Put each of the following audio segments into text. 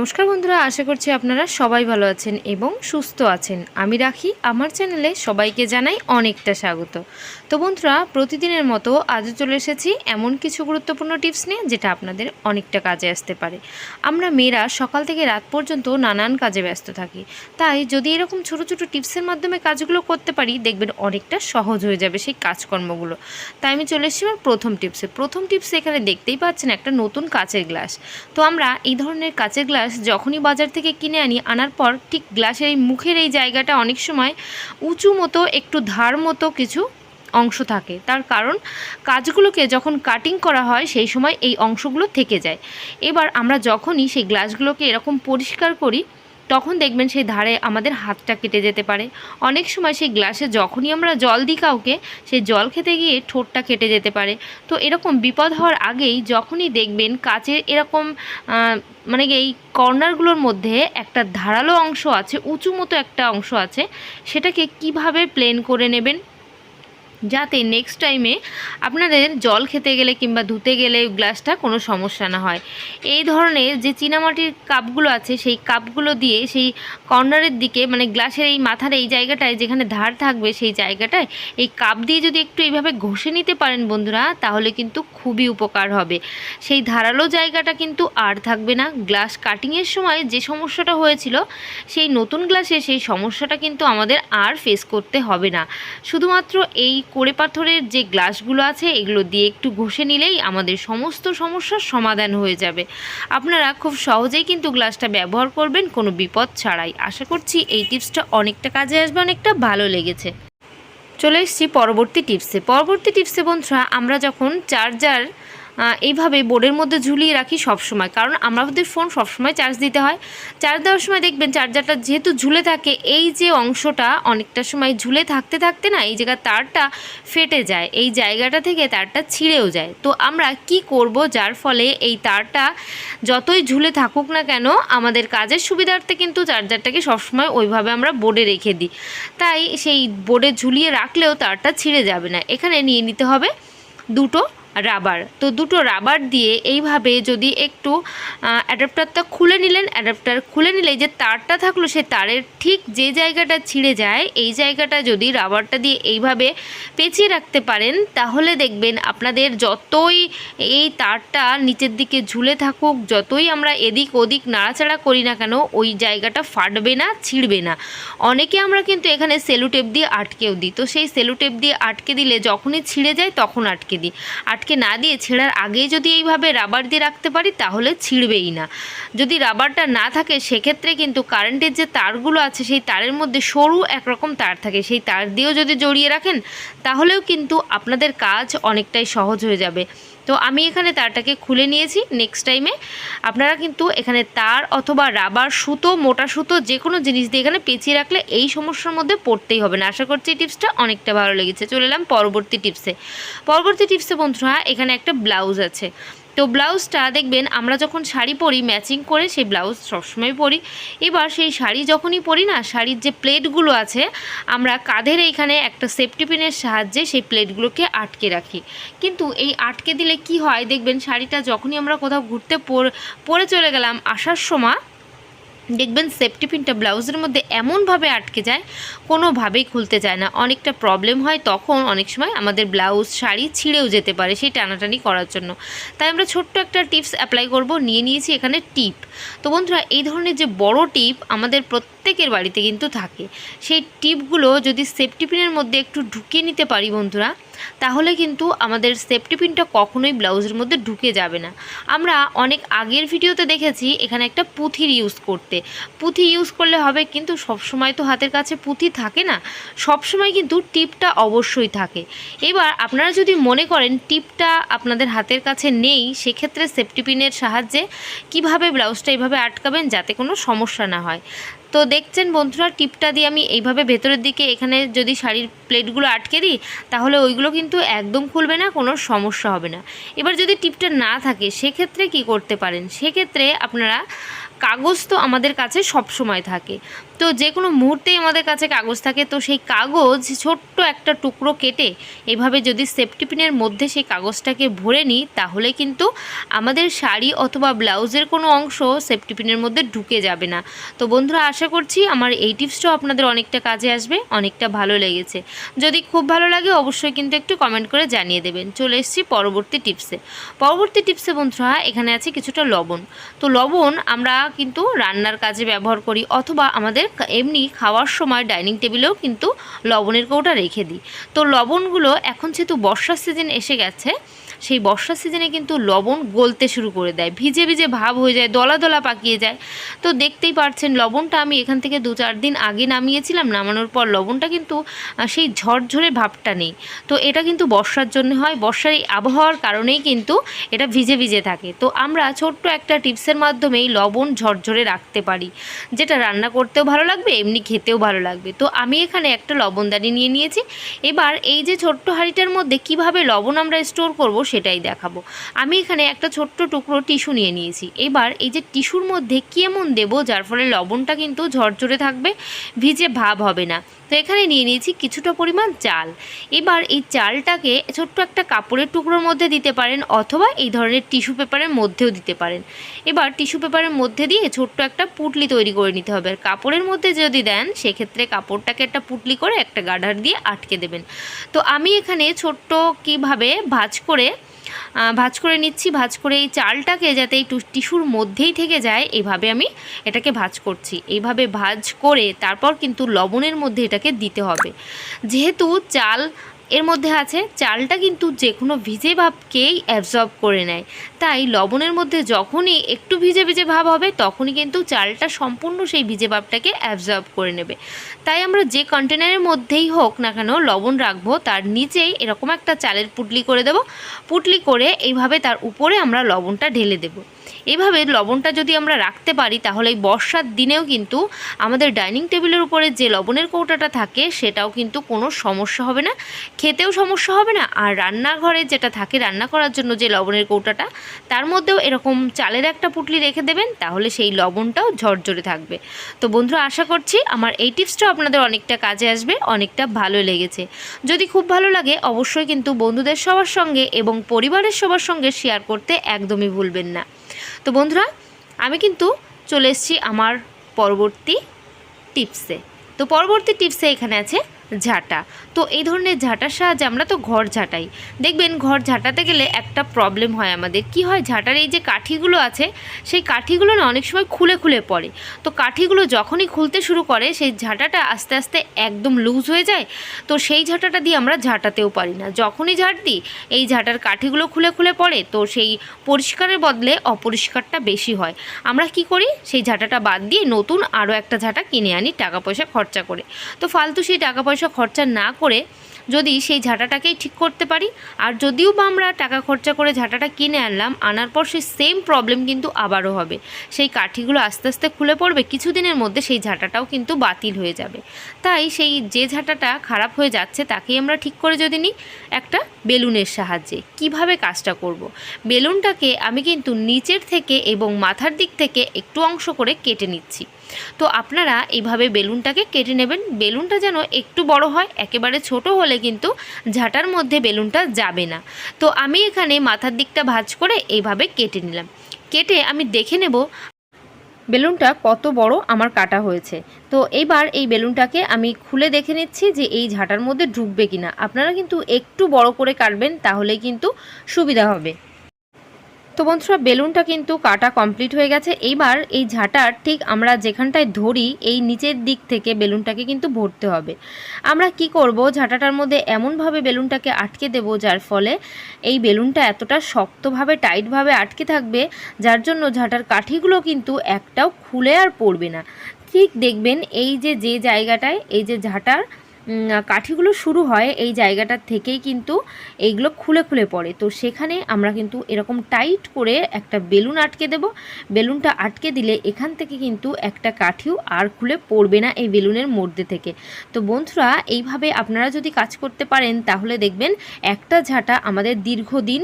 নমস্কার বন্ধুরা, আশা করছি আপনারা সবাই ভালো আছেন এবং সুস্থ আছেন। আমি রাখি, আমার চ্যানেলে সবাইকে জানাই অনেকটা স্বাগত। তো বন্ধুরা, প্রতিদিনের মতো আজও চলে এসেছি এমন কিছু গুরুত্বপূর্ণ টিপস নিয়ে, যেটা আপনাদের অনেকটা কাজে আসতে পারে। আমরা মেয়েরা সকাল থেকে রাত পর্যন্ত নানান কাজে ব্যস্ত থাকি। তাই যদি এরকম ছোট ছোট টিপসের মাধ্যমে কাজগুলো করতে পারি, দেখবেন অনেকটা সহজ হয়ে যাবে সেই কাজকর্মগুলো। তাই আমি চলে এসেছি আমার প্রথম টিপসে। প্রথম টিপসে এখানে দেখতেই পাচ্ছেন একটা নতুন কাচের গ্লাস। তো আমরা এই ধরনের কাচের গ্লাস যখনই বাজার থেকে কিনে আনি, আনার পর ঠিক গ্লাসের এই মুখের এই জায়গাটা অনেক সময় উঁচু মতো, একটু ধার মতো কিছু অংশ থাকে। তার কারণ কাজগুলোকে যখন কাটিং করা হয়, সেই সময় এই অংশগুলো থেকে যায়। এবার আমরা যখনই সেই গ্লাসগুলোকে এরকম পরিষ্কার করি তখন দেখবেন সেই ধারে আমাদের হাতটা কেটে যেতে পারে। অনেক সময় সেই গ্লাসে যখনই আমরা জল দিই কাউকে, সেই জল খেতে গিয়ে ঠোঁটটা কেটে যেতে পারে। তো এরকম বিপদ হওয়ার আগেই যখনই দেখবেন কাচের এরকম মানে এই কর্নারগুলোর মধ্যে একটা ধারালো অংশ আছে, উঁচু মতো একটা অংশ আছে, সেটাকে কীভাবে প্লেন করে নেবেন? যাতে নেক্সট টাইমে আপনাদের জল খেতে গেলে কিংবা ধুতে গেলে গ্লাসটা কোনো সমস্যা না হয়। এই ধরনের যে চীনামাটির কাপগুলো আছে, সেই কাপগুলো দিয়ে সেই কর্নারের দিকে মানে গ্লাসের এই মাথার এই জায়গাটায় যেখানে ধার থাকবে, সেই জায়গাটায় এই কাপ দিয়ে যদি একটু এইভাবে ঘষে নিতে পারেন বন্ধুরা, তাহলে কিন্তু খুবই উপকার হবে। সেই ধারালো জায়গাটা কিন্তু আর থাকবে না। গ্লাস কাটিংয়ের সময় যে সমস্যাটা হয়েছিল, সেই নতুন গ্লাসে সেই সমস্যাটা কিন্তু আমাদের আর ফেস করতে হবে না। শুধুমাত্র এই কোড়ে পাথরের যে গ্লাসগুলো আছে, এগুলো দিয়ে একটু ঘষে নিলেই আমাদের সমস্ত সমস্যার সমাধান হয়ে যাবে। আপনারা খুব সহজেই কিন্তু গ্লাসটা ব্যবহার করবেন, কোনো বিপদ ছাড়াই। আশা করছি এই টিপসটা অনেকটা কাজে আসবে, অনেকটা ভালো লেগেছে। চলে এসছি পরবর্তী টিপসে। পরবর্তী টিপসে বন্ধুরা, আমরা যখন চার্জার এইভাবে বোর্ডের মধ্যে ঝুলিয়ে রাখি সব সময় কারণ আমাদের ফোন সবসময় চার্জ দিতে হয়। চার্জ দেওয়ার সময় দেখবেন চার্জারটা যেহেতু ঝুলে থাকে, এই যে অংশটা অনেকটা সময় ঝুলে থাকতে থাকতে না এই জায়গার তারটা ফেটে যায়, এই জায়গাটা থেকে তারটা ছিঁড়েও যায়। তো আমরা কি করব যার ফলে এই তারটা যতই ঝুলে থাকুক না কেন, আমাদের কাজের সুবিধার্থে কিন্তু চার্জারটাকে সবসময় ওইভাবে আমরা বোর্ডে রেখে দিই। তাই সেই বোর্ডে ঝুলিয়ে রাখলেও তারটা ছিঁড়ে যাবে না। এখানে নিয়ে নিতে হবে দুটো রাবার তো দুটো রাবার দিয়ে এইভাবে যদি একটু অ্যাডাপ্টারটা খুলে নিলেন অ্যাডাপ্টার খুলে নিলে যে তারটা থাকল সে তারের ঠিক যে জায়গাটা ছিঁড়ে যায়, এই জায়গাটা যদি রাবারটা দিয়ে এইভাবে পেঁচিয়ে রাখতে পারেন, তাহলে দেখবেন আপনাদের যতই এই তারটা নিচের দিকে ঝুলে থাকুক, যতই আমরা এদিক ওদিক নাড়াচাড়া করি না কেন, ওই জায়গাটা ফাটবে না, ছিঁড়বে না। অনেকে আমরা কিন্তু এখানে সেলুটেপ দিয়ে আটকেও দিই। তো সেই সেলুটেপ দিয়ে আটকে দিলে যখনই ছিঁড়ে যায়, তখন আটকে দিই। আটকে না দিয়ে ছেঁড়ার আগেই যদি এইভাবে রাবার দিয়ে রাখতে পারি, তাহলে ছিঁড়বেই না। যদি রাবারটা না থাকে, সেক্ষেত্রে কিন্তু কারেন্টের যে তারগুলো আছে, সেই তারের মধ্যে সরু একরকম তার থাকে। সেই তার দিয়েও যদি জড়িয়ে রাখেন, তাহলেও কিন্তু আপনাদের কাজ অনেকটাই সহজ হয়ে যাবে। তো আমি এখানে তারটাকে খুলে নিয়েছি নেক্সট টাইমে আপনারা কিন্তু এখানে তার অথবা রাবার সুতো, মোটা সুতো যে কোনো জিনিস দিয়ে এখানে পেঁচিয়ে রাখলে এই সমস্যার মধ্যে পড়তেই হবে না। আশা করছি এই টিপসটা অনেকটা ভালো লেগেছে। চলে এলাম পরবর্তী টিপসে পরবর্তী টিপসে বন্ধুরা, এখানে একটা ব্লাউজ আছে। তো ব্লাউজটা দেখবেন, আমরা যখন শাড়ি পরি ম্যাচিং করে সেই ব্লাউজ সবসময় পরি। এবার সেই শাড়ি যখনই পরি না, শাড়ির যে প্লেটগুলো আছে, আমরা কাঁধের এইখানে একটা সেফটি পিনের সাহায্যে সেই প্লেটগুলোকে আটকে রাখি। কিন্তু এই আটকে দিলে কি হয়? দেখবেন শাড়িটা যখনই আমরা কোথাও ঘুরতে পর- চলে গেলাম, আসার সময় দেখবেন সেফটি পিনটা ব্লাউজের মধ্যে এমনভাবে আটকে যায়, কোনোভাবেই খুলতে চায় না। অনেকটা প্রবলেম হয় তখন অনেক সময় আমাদের ব্লাউজ শাড়ি ছিঁড়েও যেতে পারে সেই টানাটানি করার জন্য। তাই আমরা ছোট্ট একটা টিপস অ্যাপ্লাই করব। নিয়ে নিয়েছি এখানে টিপ। তো বন্ধুরা, এই ধরনের যে বড় টিপ আমাদের প্রত্যেকের বাড়িতে কিন্তু থাকে। সেই টিপগুলো যদি সেফটি পিনের মধ্যে একটু ঢুকিয়ে নিতে পারি বন্ধুরা তাহলে কিন্তু আমাদের সেফটি পিনটা কখনোই ব্লাউজের মধ্যে ঢুকে যাবে না। আমরা অনেক আগের ভিডিওতে দেখেছি এখানে একটা পুঁথির ইউজ করতে। পুঁথি ইউজ করলে হবে কিন্তু সবসময় তো হাতের কাছে পুঁথি থাকে না। সবসময় কিন্তু টিপটা অবশ্যই থাকে। এবার আপনারা যদি মনে করেন টিপটা আপনাদের হাতের কাছে নেই, সেক্ষেত্রে সেফটি পিনের সাহায্যে কীভাবে ব্লাউজটা এইভাবে আটকাবেন যাতে কোনো সমস্যা না হয়? তো দেখছেন বন্ধুরা, টিপটা দিয়ে আমি এইভাবে ভেতরের দিকে এখানে যদি শাড়ির প্লেটগুলো আটকে দিই, তাহলে ওইগুলো কিন্তু একদম খুলবে না, কোনো সমস্যা হবে না। এবার যদি টিপটা না থাকে, সেক্ষেত্রে কি করতে পারেন? সেক্ষেত্রে আপনারা কাগজ তো আমাদের কাছে সব সময় থাকে। তো যে কোনো মুহূর্তেই আমাদের কাছে কাগজ থাকে, তো সেই কাগজ ছোট্ট একটা টুকরো কেটে এভাবে যদি সেফটি পিনের মধ্যে সেই কাগজটাকে ভরে নিই, তাহলে কিন্তু আমাদের শাড়ি অথবা ব্লাউজের কোনো অংশ সেফটি পিনের মধ্যে ঢুকে যাবে না। তো বন্ধুরা, আশা করছি আমার এই টিপসটাও আপনাদের অনেকটা কাজে আসবে, অনেকটা ভালো লেগেছে। যদি খুব ভালো লাগে, অবশ্যই কিন্তু একটু কমেন্ট করে জানিয়ে দেবেন। চলে এসেছি পরবর্তী টিপসে। পরবর্তী টিপসে বন্ধুরা, এখানে আছে কিছুটা লবণ। তো লবণ আমরা কিন্তু রান্নার কাজে ব্যবহার করি অথবা আমাদের এমনি খাওয়ার সময় ডাইনিং টেবিলেও কিন্তু লবণের কৌটা রেখে দিই। তো লবণগুলো এখন যেহেতু বর্ষার সিজন এসে গেছে সেই বর্ষার সিজনে কিন্তু লবণ গলতে শুরু করে দেয়। ভিজে ভিজে ভাব হয়ে যায় দলা দলা পাকিয়ে যায়। তো দেখতেই পারছেন, লবণটা আমি এখান থেকে দু চার দিন আগে নামিয়েছিলাম। নামানোর পর লবণটা কিন্তু সেই ঝরঝরে ভাবটা নেই। তো এটা কিন্তু বর্ষার জন্য হয়। বর্ষার এই আবহাওয়ার কারণেই কিন্তু এটা ভিজে ভিজে থাকে। তো আমরা ছোট্ট একটা টিপসের মাধ্যমেই লবণ ঝরঝরে রাখতে পারি। যেটা রান্না করতেও ভালো লাগবে, এমনি খেতেও ভালো লাগবে। তো আমি এখানে একটা লবণদানি নিয়ে নিয়েছি। এবার এই যে ছোট্ট হাঁড়িটার মধ্যে কীভাবে লবণ আমরা স্টোর করব সেটাই দেখাবো। আমি এখানে একটা ছোট্ট টুকরো টিস্যু নিয়ে নিয়েছি। এবার এই যে টিস্যুর মধ্যে কি এমন দেবো, যার ফলে লবণটা কিন্তু ঝরঝরে থাকবে, ভিজে ভাব হবে না। তো এখানে নিয়ে নিয়েছি কিছুটা পরিমাণ চাল। এবার এই চালটাকে ছোট্ট একটা কাপড়ের টুকরোর মধ্যে দিতে পারেন অথবা এই ধরনের টিস্যু পেপারের মধ্যেও দিতে পারেন। এবার টিস্যু পেপারের মধ্যে দিয়ে ছোট্ট একটা পুটলি তৈরি করে নিতে হবে। আর কাপড়ের মধ্যে যদি দেন, সেক্ষেত্রে কাপড়টাকে একটা পুটলি করে একটা গার্ডার দিয়ে আটকে দেবেন। তো আমি এখানে ছোট্ট কীভাবে ভাঁজ করে ভাঁজ করে নিচ্ছি, ভাজ করে এই চালটাকে যাতে এই টিস্যুর মধ্যেই থেকে যায়, এভাবে আমি এটাকে ভাজ করছি। এইভাবে ভাজ করে তারপর কিন্তু লবণের মধ্যে এটাকে দিতে হবে। যেহেতু চাল এর মধ্যে আছে, চালটা কিন্তু যে কোনো ভিজে ভাবকেই অ্যাবজর্ব করে নেয়। তাই লবণের মধ্যে যখনই একটু ভিজে ভিজে ভাব হবে, তখনই কিন্তু চালটা সম্পূর্ণ সেই ভিজে ভাবটাকে অ্যাবজর্ব করে নেবে। তাই আমরা যে কন্টেনারের মধ্যেই হোক না কেন লবণ রাখব, তার নিচেই এরকম একটা চালের পুটলি করে দেব। পুটলি করে এইভাবে তার উপরে আমরা লবণটা ঢেলে দেবো। এভাবে লবণটা যদি আমরা রাখতে পারি, তাহলে এই বর্ষার দিনেও কিন্তু আমাদের ডাইনিং টেবিলের উপরে যে লবণের কৌটাটা থাকে, সেটাও কিন্তু কোনো সমস্যা হবে না। খেতেও সমস্যা হবে না। আর রান্নাঘরে যেটা থাকে, রান্না করার জন্য যে লবণের কৌটাটা, তার মধ্যেও এরকম চালের একটা পুটলি রেখে দেবেন, তাহলে সেই লবণটাও ঝরঝরে থাকবে। তো বন্ধুরা, আশা করছি আমার এই টিপসটাও আপনাদের অনেকটা কাজে আসবে, অনেকটা ভালো লেগেছে। যদি খুব ভালো লাগে, অবশ্যই কিন্তু বন্ধুদের সবার সঙ্গে এবং পরিবারের সবার সঙ্গে শেয়ার করতে একদমই ভুলবেন না। তো বন্ধুরা আমি কিন্তু চলে এসেছি আমার পরবর্তী টিপসে। তো পরবর্তী টিপসে এখানে আছে ঝাঁটা। তো এই ধরনের ঝাঁটার সাহায্যে আমরা তো ঘর ঝাঁটাই। দেখবেন ঘর ঝাঁটাতে গেলে একটা প্রবলেম হয় আমাদের। কি হয়? ঝাঁটার এই যে কাঠিগুলো আছে, সেই কাঠিগুলো না অনেক সময় খুলে খুলে পড়ে। তো কাঠিগুলো যখনই খুলতে শুরু করে, সেই ঝাঁটাটা আস্তে আস্তে একদম লুজ হয়ে যায়। তো সেই ঝাঁটাটা দিয়ে আমরা ঝাঁটাতেও পারি না। যখনই ঝাঁট দিই, এই ঝাঁটার কাঠিগুলো খুলে খুলে পড়ে, তো সেই পরিষ্কারের বদলে অপরিষ্কারটা বেশি হয়। আমরা কি করি? সেই ঝাঁটাটা বাদ দিয়ে নতুন আরও একটা ঝাঁটা কিনে আনি টাকা পয়সা খরচা করে। তো ফালতু সেই টাকা পয়সা খরচা না করে যদি সেই ঝাঁটাটাকেই ঠিক করতে পারি। আর যদিও বা আমরা টাকা খরচা করে ঝাঁটাটা কিনে আনলাম, আনার পর সেই সেম প্রবলেম কিন্তু আবারও হবে। সেই কাঠিগুলো আস্তে আস্তে খুলে পড়বে, কিছুদিনের মধ্যে সেই ঝাঁটাটাও কিন্তু বাতিল হয়ে যাবে। তাই সেই যে ঝাঁটাটা খারাপ হয়ে যাচ্ছে, তাকেই আমরা ঠিক করে যদি নিই, একটা বেলুনের সাহায্যে। কীভাবে কাজটা করব। বেলুনটাকে আমি কিন্তু নিচের থেকে এবং মাথার দিক থেকে একটু অংশ করে কেটে নিচ্ছি। তো আপনারা এইভাবে বেলুনটাকে কেটে নেবেন। বেলুনটা যেন একটু বড় হয়, একেবারে ছোট হলে কিন্তু ঝাঁটার মধ্যে বেলুনটা যাবে না। তো আমি এখানে মাথার দিকটা ভাজ করে এইভাবে কেটে নিলাম। কেটে আমি দেখে নেব বেলুনটা কত বড় আমার কাটা হয়েছে। তো এইবার এই বেলুনটাকে আমি খুলে দেখে নিচ্ছি যে এই ঝাঁটার মধ্যে ঢুকবে কিনা। আপনারা কিন্তু একটু বড় করে কাটবেন তাহলেই কিন্তু সুবিধা হবে। তো বন্ধুরা, বেলুনটা কিন্তু কাটা কমপ্লিট হয়ে গেছে। এইবার এই ঝাঁটার ঠিক আমরা যেখানটায় ধরি, এই নিচের দিক থেকে বেলুনটাকে কিন্তু ভরতে হবে। আমরা কি করব? ঝাঁটাটার মধ্যে এমনভাবে বেলুনটাকে আটকে দেব, যার ফলে এই বেলুনটা এতটা শক্তভাবে, টাইটভাবে আটকে থাকবে, যার জন্য ঝাঁটার কাঠিগুলো কিন্তু একটাও খুলে আর পড়বে না। ঠিক দেখবেন এই যে যে জায়গাটায়, এই যে ঝাঁটার কাঠিগুলো শুরু হয় এই জায়গাটার থেকেই কিন্তু এইগুলো খুলে খুলে পড়ে। তো সেখানে আমরা কিন্তু এরকম টাইট করে একটা বেলুন আটকে দেব। বেলুনটা আটকে দিলে এখান থেকে কিন্তু একটা কাঠিও আর খুলে পড়বে না এই বেলুনের মধ্যে থেকে। তো বন্ধুরা, এইভাবে আপনারা যদি কাজ করতে পারেন, তাহলে দেখবেন একটা ঝাঁটা আমাদের দীর্ঘদিন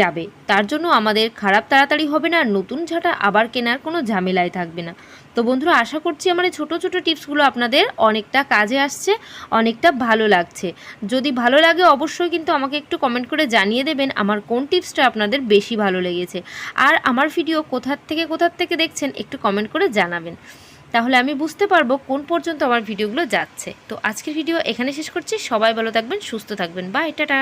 যাবে। তার জন্য আমাদের খারাপ তাড়াতাড়ি হবে না, নতুন ঝাঁটা আবার কেনার কোনো ঝামেলায় থাকবে না। তো বন্ধুরা, আশা করছি আমার এই ছোটো ছোটো টিপসগুলো আপনাদের অনেকটা কাজে আসছে, অনেকটা ভালো লাগছে। যদি ভালো লাগে অবশ্যই কিন্তু আমাকে একটু কমেন্ট করে জানিয়ে দেবেন আমার কোন টিপসটা আপনাদের বেশি ভালো লেগেছে। আর আমার ভিডিও কোথার থেকে কোথার থেকে দেখছেন একটু কমেন্ট করে জানাবেন। তাহলে আমি বুঝতে পারব কোন পর্যন্ত আমার ভিডিওগুলো যাচ্ছে। তো আজকের ভিডিও এখানে শেষ করছি। সবাই ভালো থাকবেন, সুস্থ থাকবেন। Bye, tata!